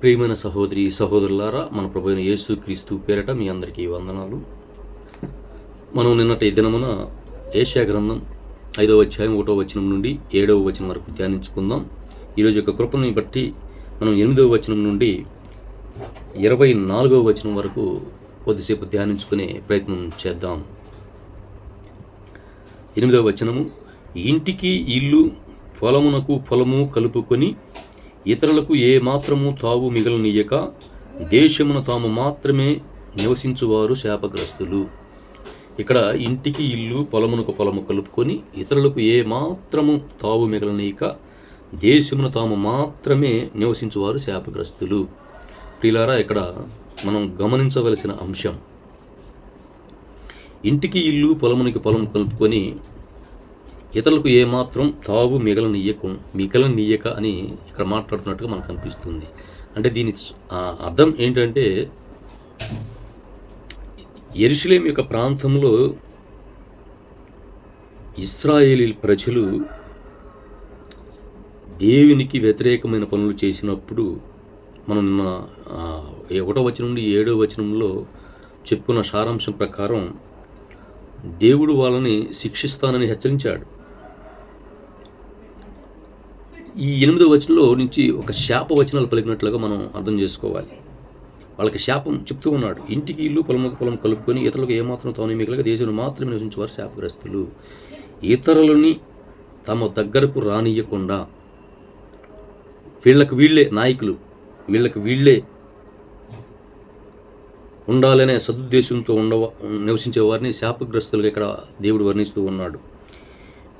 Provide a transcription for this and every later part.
ప్రియమైన సహోదరి సహోదరులారా మన ప్రభుత్వ యేసు క్రీస్తు పేరట మీ అందరికీ వందనాలు. మనం నిన్నటి దినమున ఏషియా గ్రంథం ఐదవ అధ్యాయం ఒకటో వచనం నుండి ఏడవ వచనం వరకు ధ్యానించుకుందాం. ఈరోజు యొక్క కృపని బట్టి మనం ఎనిమిదవ వచనం నుండి ఇరవై నాలుగవ వచనం వరకు కొద్దిసేపు ధ్యానించుకునే ప్రయత్నం చేద్దాం. ఎనిమిదవ వచనము ఇంటికి ఇల్లు పొలమునకు పొలము కలుపుకొని ఇతరులకు ఏ మాత్రము తావు మిగలనీయక దేశమును తాము మాత్రమే నివసించువారు శాపగ్రస్తులు. ఇక్కడ ఇంటికి ఇల్లు పొలమునకు పొలము కలుపుకొని ఇతరులకు ఏ మాత్రము తావు మిగలనీయక దేశమును తాము మాత్రమే నివసించువారు శాపగ్రస్తులు. ప్రిలారా ఇక్కడ మనం గమనించవలసిన అంశం. ఇంటికి ఇల్లు పొలమునికి పొలం కలుపుకొని ఇతరులకు ఏమాత్రం తావు మిగలనీయకు మిగలనీయక అని ఇక్కడ మాట్లాడుతున్నట్టుగా మనకు అనిపిస్తుంది అంటే దీని అర్థం ఏంటంటే ఎరుషులేం యొక్క ప్రాంతంలో ఇస్రాయేలీ ప్రజలు దేవునికి వ్యతిరేకమైన పనులు చేసినప్పుడు మనం నిన్న ఒకటో వచనం నుండి ఏడో వచనంలో చెప్పుకున్న సారాంశం ప్రకారం దేవుడు వాళ్ళని శిక్షిస్తానని హెచ్చరించాడు. ఈ ఎనిమిదో వచనంలో నుంచి ఒక శాప వచనాలు పలికినట్లుగా మనం అర్థం చేసుకోవాలి. వాళ్ళకి శాపం చెప్తూ ఉన్నాడు. ఇంటికి ఇల్లు పొలముకు పొలం కలుపుకొని ఇతరులకు ఏమాత్రం తాను మిగలక దేశంలో మాత్రమే నివసించేవారు శాపగ్రస్తులు. ఇతరులని తమ దగ్గరకు రానియకుండా వీళ్ళకి వీళ్ళే నాయకులు వీళ్ళకి వీళ్ళే ఉండాలనే సదుద్దేశంతో ఉండవ నివసించే వారిని శాపగ్రస్తులుగా ఇక్కడ దేవుడు వర్ణిస్తూ ఉన్నాడు.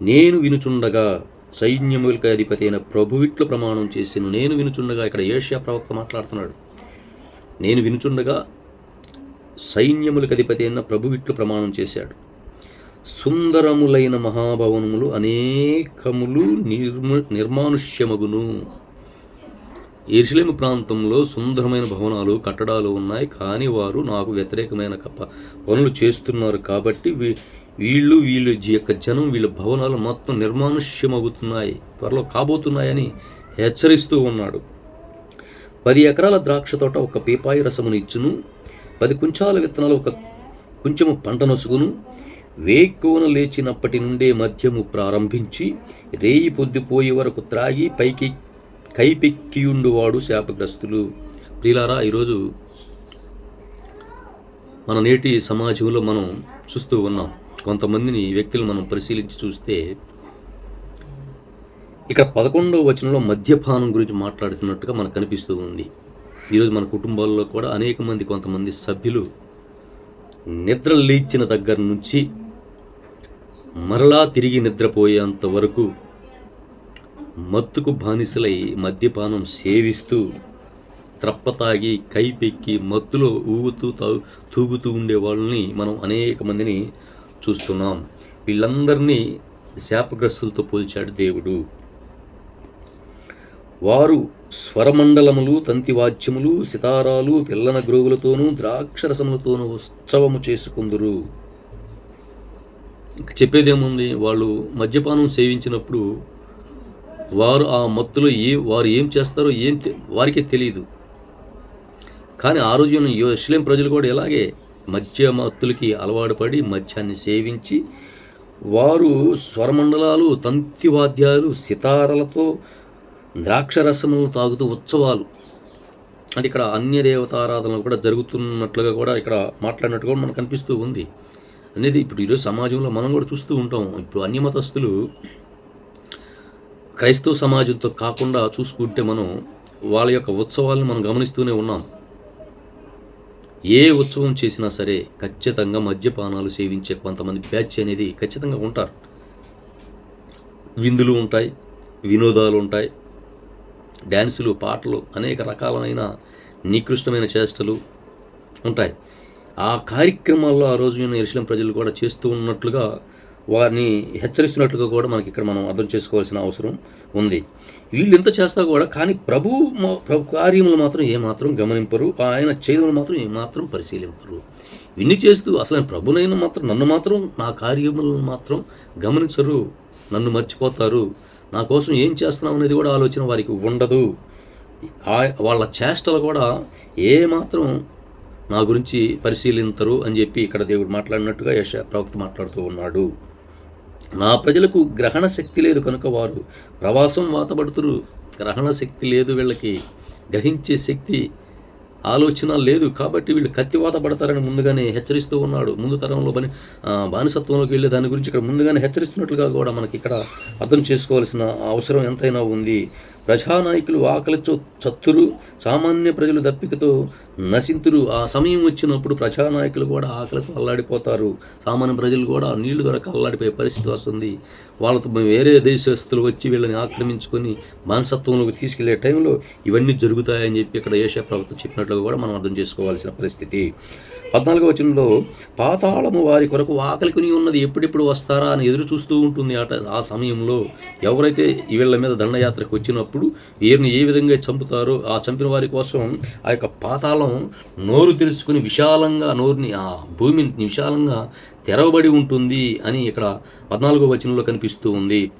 నేను వినుచుండగా సైన్యములకి అధిపతి అయిన ప్రభువిట్లు ప్రమాణం చేసిన. నేను వినుచుండగా ఇక్కడ ఏషియా ప్రవక్త మాట్లాడుతున్నాడు. నేను వినుచుండగా సైన్యములకు అధిపతి అయిన ప్రభువిట్లు ప్రమాణం చేశాడు. సుందరములైన మహాభవనములు అనేకములు నిర్మ నిర్మానుష్యమగును. ఎరుసలేము ప్రాంతంలో సుందరమైన భవనాలు కట్టడాలు ఉన్నాయి. కానీ వారు నాకు వ్యతిరేకమైన కప్ప పనులు చేస్తున్నారు కాబట్టి వీ- వీళ్ళు వీళ్ళు యొక్క జనం వీళ్ళ భవనాలు మొత్తం నిర్మానుష్యమవుతున్నాయి త్వరలో కాబోతున్నాయని హెచ్చరిస్తూ ఉన్నాడు. పది ఎకరాల ద్రాక్ష తోట ఒక పీపాయి రసమును ఇచ్చును పది కుంచాల విత్తనాలు ఒక కొంచెము పంట నొసుగును వేక్కువన లేచినప్పటి నుండే మద్యము ప్రారంభించి రేయి పొద్దుపోయే వరకు త్రాగి పైకి కైపెక్కియుండువాడు శాపగ్రస్తులు. ప్రిలారా ఈరోజు మన నేటి సమాజంలో మనం చూస్తూ ఉన్నాం. కొంతమందిని వ్యక్తులు మనం పరిశీలించి చూస్తే ఇక్కడ పదకొండవ వచనంలో మద్యపానం గురించి మాట్లాడుతున్నట్టుగా మనకు కనిపిస్తూ ఉంది. ఈరోజు మన కుటుంబాల్లో కూడా అనేక మంది కొంతమంది సభ్యులు నిద్ర లేచిన దగ్గర నుంచి మరలా తిరిగి నిద్రపోయేంత వరకు మత్తుకు బానిసలై మద్యపానం సేవిస్తూ త్రప్పతాగి కైపెక్కి మత్తులో ఊగుతూ తూగుతూ ఉండే వాళ్ళని మనం అనేక మందిని చూస్తున్నాం. వీళ్ళందరినీ శాపగ్రస్తులతో పోల్చాడు దేవుడు. వారు స్వరమండలములు తంతివాద్యములు సితారాలు పిల్లన గ్రోగులతోనూ ద్రాక్షరసములతోనూ ఉత్సవము చేసుకుందురు. చెప్పేదేముంది? వాళ్ళు మద్యపానం సేవించినప్పుడు వారు ఆ మత్తులో ఏ వారు ఏం చేస్తారో ఏం తె- వారికే తెలియదు కానీ ఆ రోజున ఇస్లాం ప్రజలు కూడా ఇలాగే మద్య మత్తులకి అలవాటు పడి మద్యాన్ని సేవించి వారు స్వరమండలాలు తంతివాద్యాలు సితారలతో ద్రాక్షరసములు తాగుతూ ఉత్సవాలు. అంటే ఇక్కడ అన్య దేవతారాధనలు కూడా జరుగుతున్నట్లుగా కూడా ఇక్కడ మాట్లాడినట్టు కూడా మనకు కనిపిస్తూ ఉంది. అనేది ఇప్పుడు ఈరోజు సమాజంలో మనం కూడా చూస్తూ ఉంటాం. ఇప్పుడు అన్య మతస్థులు క్రైస్తవ సమాజంతో కాకుండా చూసుకుంటే మనం వాళ్ళ యొక్క ఉత్సవాలను మనం గమనిస్తూనే ఉన్నాం. ఏ ఉత్సవం చేసినా సరే ఖచ్చితంగా మద్యపానాలు సేవించే కొంతమంది బ్యాచ్ అనేది ఖచ్చితంగా ఉంటారు. విందులు ఉంటాయి వినోదాలు ఉంటాయి డ్యాన్సులు పాటలు అనేక రకాలైన నికృష్టమైన చేష్టలు ఉంటాయి. ఆ కార్యక్రమాల్లో ఆ రోజు ఎరుసలేం ప్రజలు కూడా చేస్తూ ఉన్నట్లుగా వారిని హెచ్చరిస్తున్నట్లుగా కూడా మనకి ఇక్కడ మనం అర్థం చేసుకోవాల్సిన అవసరం ఉంది. వీళ్ళు ఎంత చేస్తా కూడా కానీ ప్రభు ప్రభు కార్యములు మాత్రం ఏమాత్రం గమనింపరు. ఆయన చేయములు మాత్రం ఏమాత్రం పరిశీలింపరు. ఇన్ని చేస్తూ అసలు ఆయన ప్రభునైనా మాత్రం నన్ను మాత్రం నా కార్యములను మాత్రం గమనించరు. నన్ను మర్చిపోతారు. నా కోసం ఏం చేస్తున్నాం అనేది కూడా ఆలోచన వారికి ఉండదు. ఆ- వాళ్ళ చేష్టలు కూడా ఏమాత్రం నా గురించి పరిశీలించరు అని చెప్పి ఇక్కడ దేవుడు మాట్లాడినట్టుగా యశ ప్రవక్త మాట్లాడుతూ ఉన్నాడు. నా ప్రజలకు గ్రహణ శక్తి లేదు కనుక వారు ప్రవాసం వాతబడుతురు. గ్రహణ శక్తి లేదు వీళ్ళకి. గ్రహించే శక్తి ఆలోచన లేదు కాబట్టి వీళ్ళు కత్తివాత పడతారని ముందుగానే హెచ్చరిస్తూ ఉన్నాడు. ముందు తరంలో బని బానిసత్వంలోకి వెళ్ళే దాని గురించి ఇక్కడ ముందుగానే హెచ్చరిస్తున్నట్లుగా కూడా మనకి ఇక్కడ అర్థం చేసుకోవాల్సిన అవసరం ఎంతైనా ఉంది. ప్రజానాయకులు ఆకలితో చత్తురు సామాన్య ప్రజలు దప్పికతో నశింతురు. ఆ సమయం వచ్చినప్పుడు ప్రజానాయకులు కూడా ఆకలితో అల్లాడిపోతారు. సామాన్య ప్రజలు కూడా నీళ్ళు దొరక అల్లాడిపోయే పరిస్థితి వస్తుంది. వాళ్ళతో వేరే దేశస్తులు వచ్చి వీళ్ళని ఆక్రమించుకొని మనసత్వంలోకి తీసుకెళ్ళే టైంలో ఇవన్నీ జరుగుతాయని చెప్పి ఇక్కడ ఏషియా ప్రభుత్వం చెప్పినట్లుగా కూడా మనం అర్థం చేసుకోవాల్సిన పరిస్థితి. పద్నాలుగో వచనంలో పాతాళము వారి కొరకు ఆకలికొని ఉన్నది ఎప్పుడెప్పుడు వస్తారా అని ఎదురు చూస్తూ ఉంటుంది ఆట ఆ సమయంలో. ఎవరైతే వీళ్ళ మీద దండయాత్రకు వచ్చినప్పుడు వీరిని ఏ విధంగా చంపుతారో ఆ చంపిన వారి కోసం ఆ యొక్క పాతాళం నోరు తెరుచుకుని విశాలంగా నోరుని ఆ భూమిని విశాలంగా తెరవబడి ఉంటుంది అని ఇక్కడ పద్నాలుగో వచనంలో కనిపిస్తూ ఉంది.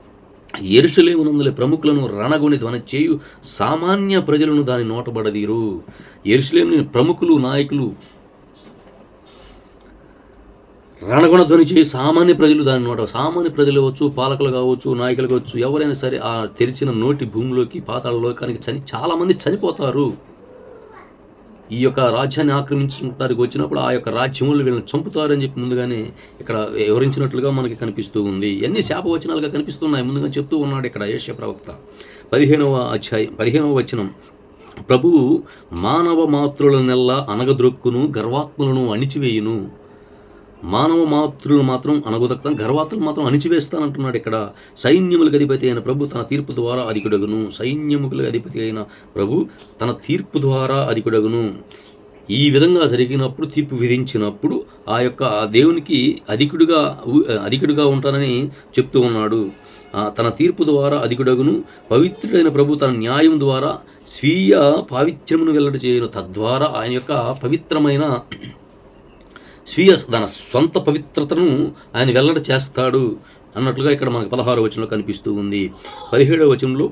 ఎరుసలేమునందుల ప్రముఖులను రణగొని ధ్వన చేయు సామాన్య ప్రజలను దాని నోటబడదీరు. ఎరుసలేముని ప్రముఖులు నాయకులు రణగుణ ధ్వని సామాన్య ప్రజలు దాని నోట సామాన్య ప్రజలు అవ్వచ్చు పాలకులు కావచ్చు నాయకులు కావచ్చు ఎవరైనా సరే ఆ తెరిచిన నోటి భూమిలోకి పాతాళ లోకానికి చని చాలామంది చనిపోతారు. ఈ యొక్క రాజ్యాన్ని ఆక్రమించడానికి వచ్చినప్పుడు ఆ యొక్క రాజ్యములు వీళ్ళని చంపుతారని చెప్పి ముందుగానే ఇక్కడ వివరించినట్లుగా మనకి కనిపిస్తూ ఉంది. ఎన్ని శాపవచనాలుగా కనిపిస్తున్నాయి? ముందుగా చెప్తూ ఉన్నాడు ఇక్కడ ఏషియా ప్రవక్త. పదిహేనవ అధ్యాయం పదిహేనవ వచనం. ప్రభువు మానవ మాతృల నెల్ల అనగద్రొక్కును గర్వాత్ములను అణిచివేయును. మానవ మాతృలు మాత్రం అనగుదక్తం గర్వాతులు మాత్రం అణిచివేస్తానంటున్నాడు ఇక్కడ. సైన్యములకు అధిపతి అయిన ప్రభు తన తీర్పు ద్వారా అధికుడగును. సైన్యములకు అధిపతి అయిన ప్రభు తన తీర్పు ద్వారా అధికుడగును. ఈ విధంగా జరిగినప్పుడు తీర్పు విధించినప్పుడు ఆ యొక్క దేవునికి అధికుడుగా ఊ- అధికుడుగా ఉంటానని చెప్తూ ఉన్నాడు. తన తీర్పు ద్వారా అధికుడగును. పవిత్రుడైన ప్రభు తన న్యాయం ద్వారా స్వీయ పావిత్ర్యమును వెల్లడి చేయను. తద్వారా ఆయన యొక్క పవిత్రమైన స్వీయ తన సొంత పవిత్రతను ఆయన వెల్లడి చేస్తాడు అన్నట్లుగా ఇక్కడ మనకు పదహారో వచనంలో కనిపిస్తూ ఉంది. పదిహేడవ వచనంలో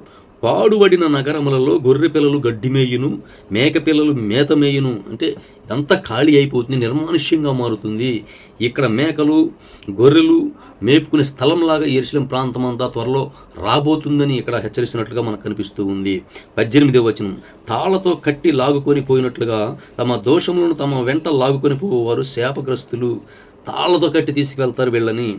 పాడుబడిన నగరములలో గొర్రె పిల్లలు గడ్డి మేయును మేక పిల్లలు మేత మేయును అంటే ఎంత ఖాళీ అయిపోతుంది నిర్మానుష్యంగా మారుతుంది. ఇక్కడ మేకలు గొర్రెలు మేపుకునే స్థలంలాగా ఎరుసలేం ప్రాంతం అంతా త్వరలో రాబోతుందని ఇక్కడ హెచ్చరిస్తున్నట్లుగా మనకు కనిపిస్తూ ఉంది. పద్దెనిమిదవ వచనం. తాళ్ళతో కట్టి లాగుకొని పోయినట్లుగా తమ దోషములను తమ వెంట లాగుకొని పోవారు శాపగ్రస్తులు. తాళ్ళతో కట్టి తీసుకువెళ్తారు వీళ్ళని.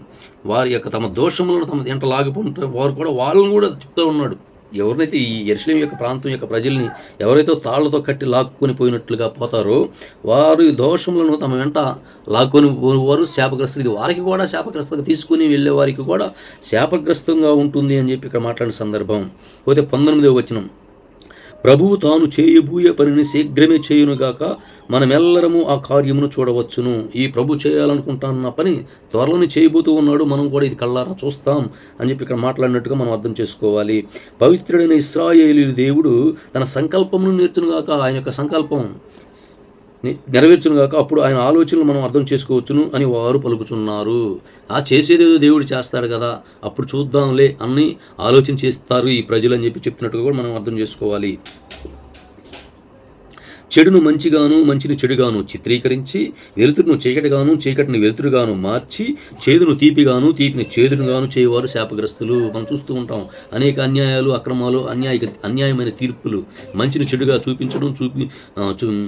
వారి యొక్క తమ దోషములను తమ వెంట లాగుకుంటారు వారు కూడా వాళ్ళని కూడా చెప్తూ ఉన్నాడు. ఎవరినైతే ఈ ఎరుసలేం యొక్క ప్రాంతం యొక్క ప్రజల్ని ఎవరైతే తాళ్ళతో కట్టి లాక్కొని పోయినట్లుగా పోతారో వారు ఈ దోషములను తమ వెంట లాక్కొని పోవారు శాపగ్రస్తులు. ఇది వారికి కూడా శాపగ్రస్తంగా తీసుకుని వెళ్ళే వారికి కూడా శాపగ్రస్తంగా ఉంటుంది అని చెప్పి ఇక్కడ మాట్లాడిన సందర్భం. పోతే పంతొమ్మిదవ వచనం. ప్రభువు తాను చేయబూయే పనిని శీఘ్రమే చేయునుగాక మనమెల్లరము ఆ కార్యమును చూడవచ్చును. ఈ ప్రభు చేయాలనుకుంటాన్న పని త్వరలోనే చేయబోతూ ఉన్నాడు. మనం కూడా ఇది కళ్ళారా చూస్తాం అని చెప్పి ఇక్కడ మాట్లాడినట్టుగా మనం అర్థం చేసుకోవాలి. పవిత్రుడైన ఇస్రాయేలీ దేవుడు తన సంకల్పమును నేర్చునుగాక ఆయన యొక్క సంకల్పం నెరవేర్చును గాక అప్పుడు ఆయన ఆలోచనలు మనం అర్థం చేసుకోవచ్చును అని వారు పలుకుచున్నారు. ఆ చేసేదేదో దేవుడు చేస్తాడు కదా అప్పుడు చూద్దాంలే అని ఆలోచన చేస్తారు ఈ ప్రజలు అని చెప్పి చెప్తున్నట్టుగా కూడా మనం అర్థం చేసుకోవాలి. చెడును మంచిగాను మంచిని చెడుగాను చిత్రీకరించి వెలుతురును చీకటిగాను చీకటిని వెలుతురుగాను మార్చి చేదును తీపిగాను తీపిని చేదునుగాను చేయవారు శాపగ్రస్తులు. మనం చూస్తూ ఉంటాం అనేక అన్యాయాలు అక్రమాలు అన్యాయ అన్యాయమైన తీర్పులు. మంచిని చెడుగా చూపించడం చూపి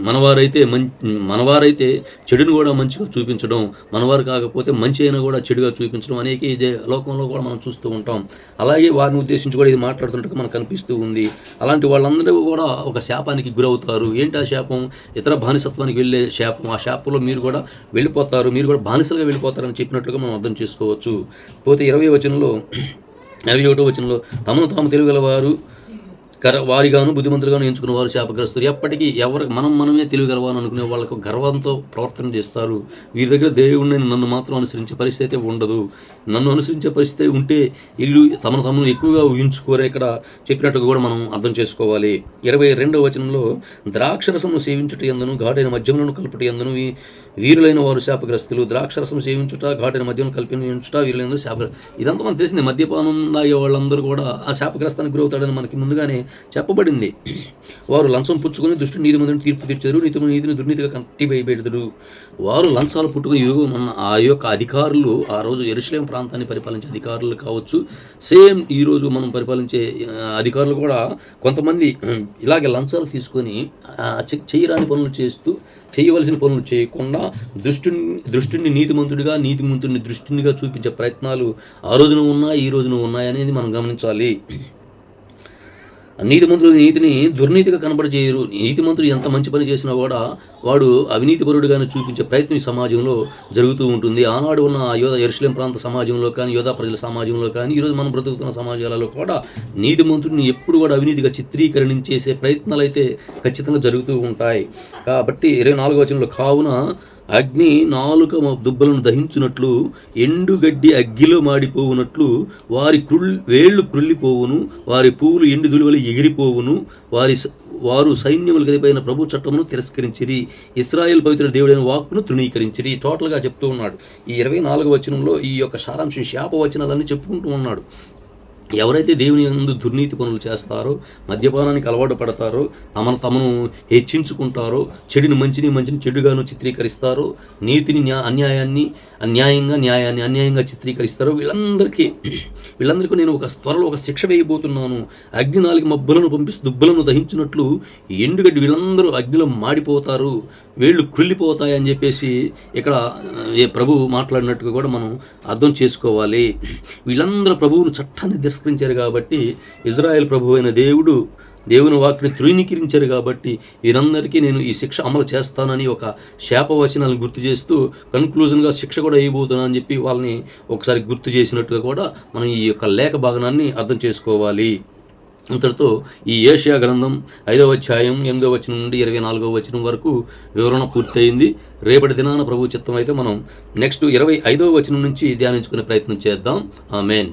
మనవారైతే మం మనవారైతే చెడును కూడా మంచిగా చూపించడం మనవారు కాకపోతే మంచి అయినా కూడా చెడుగా చూపించడం అనేక ఇదే లోకంలో కూడా మనం చూస్తూ ఉంటాం. అలాగే వారిని ఉద్దేశించి కూడా ఇది మాట్లాడుతున్నట్టుగా మనకు కనిపిస్తూ ఉంది. అలాంటి వాళ్ళందరూ కూడా ఒక శాపానికి గురవుతారు. ఏంటి ఆ శాపం ఇతర బానిసత్వానికి వెళ్ళే శాపం. ఆ శాపంలో మీరు కూడా వెళ్ళిపోతారు. మీరు కూడా బానిసలుగా వెళ్ళిపోతారని చెప్పినట్లుగా మనం అర్థం చేసుకోవచ్చు. పోతే ఇరవై వచనంలో ఇరవై ఒకటో వచనంలో తమను తాము తెలియగలవారు గర వారిగాను బుద్ధిమంతులుగాను ఎంచుకున్న వారు శాపగ్రస్తులు. ఎప్పటికీ ఎవరు మనం మనమే తెలియగలవాలని అనుకునే వాళ్ళకు గర్వంతో ప్రవర్తన చేస్తారు. వీరి దగ్గర దేవుడిని నన్ను మాత్రం అనుసరించే పరిస్థితి అయితే ఉండదు. నన్ను అనుసరించే పరిస్థితి ఉంటే ఇల్లు తమను తమను ఎక్కువగా ఊహించుకోరే ఇక్కడ చెప్పినట్టుగా కూడా మనం అర్థం చేసుకోవాలి. ఇరవై రెండవ వచనంలో ద్రాక్షరసము సేవించుట ఎందును? ఘాటైన మద్యములను కలుపుట ఎందును? వీరులైన వారు శాపగ్రస్తులు. ద్రాక్షరసం సేవించుట ఘాటైన మద్యం కల్పించుట వీరులైన శాప ఇదంతా మనకు తెలిసింది. మద్యపానం తాగే వాళ్ళందరూ కూడా ఆ శాపగ్రస్తానికి గురవుతాడని మనకి ముందుగానే చెప్పబడింది. వారు లంచం పుచ్చుకొని దుష్టు నీతి మందిని తీర్పు తీర్చారు. నీతి నీతిని దుర్నీతిగా కట్టి వారు లంచాలు పుట్టుకొని మన ఆ యొక్క అధికారులు ఆ రోజు ఎరుసలేం ప్రాంతాన్ని పరిపాలించే అధికారులు కావచ్చు. సేమ్ ఈ రోజు మనం పరిపాలించే అధికారులు కూడా కొంతమంది ఇలాగే లంచాలు తీసుకొని చేయరాని పనులు చేస్తూ చేయవలసిన పనులు చేయకుండా దృష్టిని దృష్టిని నీతిమంతుడిగా నీతిమంతుడిని దృష్టినిగా చూపించే ప్రయత్నాలు ఆ రోజున ఉన్నాయి ఈ రోజున ఉన్నాయనేది మనం గమనించాలి. నీతిమంతుడు నీతిని దుర్నీతిగా కనబడజేయరు నీతిమంతుడు ఎంత మంచి పని చేసినా కూడా వాడు అవినీతిపరుడుగానే చూపించే ప్రయత్నం ఈ సమాజంలో జరుగుతూ ఉంటుంది. ఆనాడు ఉన్న యోధ ఎరుసలేం ప్రాంత సమాజంలో కానీ యోధా ప్రజల సమాజంలో కానీ ఈరోజు మనం బ్రతుకుతున్న సమాజాలలో కూడా నీతిమంతుడిని ఎప్పుడు కూడా అవినీతిగా చిత్రీకరణించేసే ప్రయత్నాలు అయితే ఖచ్చితంగా జరుగుతూ ఉంటాయి. కాబట్టి ఇరవై నాలుగో వచనంలో కావున అగ్ని నాలుక దుబ్బలను దహించునట్లు ఎండుగడ్డి అగ్గిలో మాడిపోవునట్లు వారి కృల్ వేళ్ళు కృల్లిపోవును వారి పువ్వులు ఎండు దులువలు ఎగిరిపోవును వారి స- వారు సైన్యములు గదిపైన ప్రభు చట్టమును తిరస్కరించిరి ఇస్రాయేల్ పవిత్ర దేవుడైన వాక్కును తృణీకరించిరి టోటల్గా చెప్తూ ఉన్నాడు. ఈ ఇరవై నాలుగు వచనంలో ఈ యొక్క సారాంశం శాప వచనాలన్నీ చెప్పుకుంటూ ఉన్నాడు. ఎవరైతే దేవుని యందు దుర్నీతి పనులు చేస్తారో మద్యపానానికి అలవాటు పడతారో తమను తమను హెచ్చించుకుంటారో చెడుని మంచిని మంచిని చెడుగాను చిత్రీకరిస్తారో నీతిని న్యా అన్యాయాన్ని అన్యాయంగా న్యాయాన్ని అన్యాయంగా చిత్రీకరిస్తారో వీళ్ళందరికీ వీళ్ళందరికీ నేను ఒక త్వరలో ఒక శిక్ష వేయబోతున్నాను. అగ్ని నాలుగు మబ్బులను పంపిస్తూ దుబ్బలను దహించినట్లు ఎండుగడ్డి వీళ్ళందరూ అగ్నిలో మాడిపోతారు. వేళ్ళు కుళ్ళిపోతాయని చెప్పేసి ఇక్కడ ఏ ప్రభు మాట్లాడినట్టుగా కూడా మనం అర్థం చేసుకోవాలి. వీళ్ళందరూ ప్రభువును చట్టాన్ని తిరస్కరించారు కాబట్టి ఇజ్రాయెల్ ప్రభు అయిన దేవుడు దేవుని వాక్ని తృణీకరించారు కాబట్టి వీరందరికీ నేను ఈ శిక్ష అమలు చేస్తానని ఒక శాపవచనాలను గుర్తు చేస్తూ కన్క్లూజన్గా శిక్ష కూడా వేయబోతున్నాను అని చెప్పి వాళ్ళని ఒకసారి గుర్తు చేసినట్టుగా కూడా మనం ఈ యొక్క లేఖ భాగనాన్ని అర్థం చేసుకోవాలి. అంతటితో ఈ ఏషియా గ్రంథం ఐదవ అధ్యాయం ఎనిమిదవ వచనం నుండి ఇరవై నాలుగవ వచనం వరకు వివరణ పూర్తయింది. రేపటి దినాన ప్రభు చిత్తం అయితే మనం నెక్స్ట్ ఇరవై ఐదవ వచనం నుంచి ధ్యానించుకునే ప్రయత్నం చేద్దాం. ఆమెన్.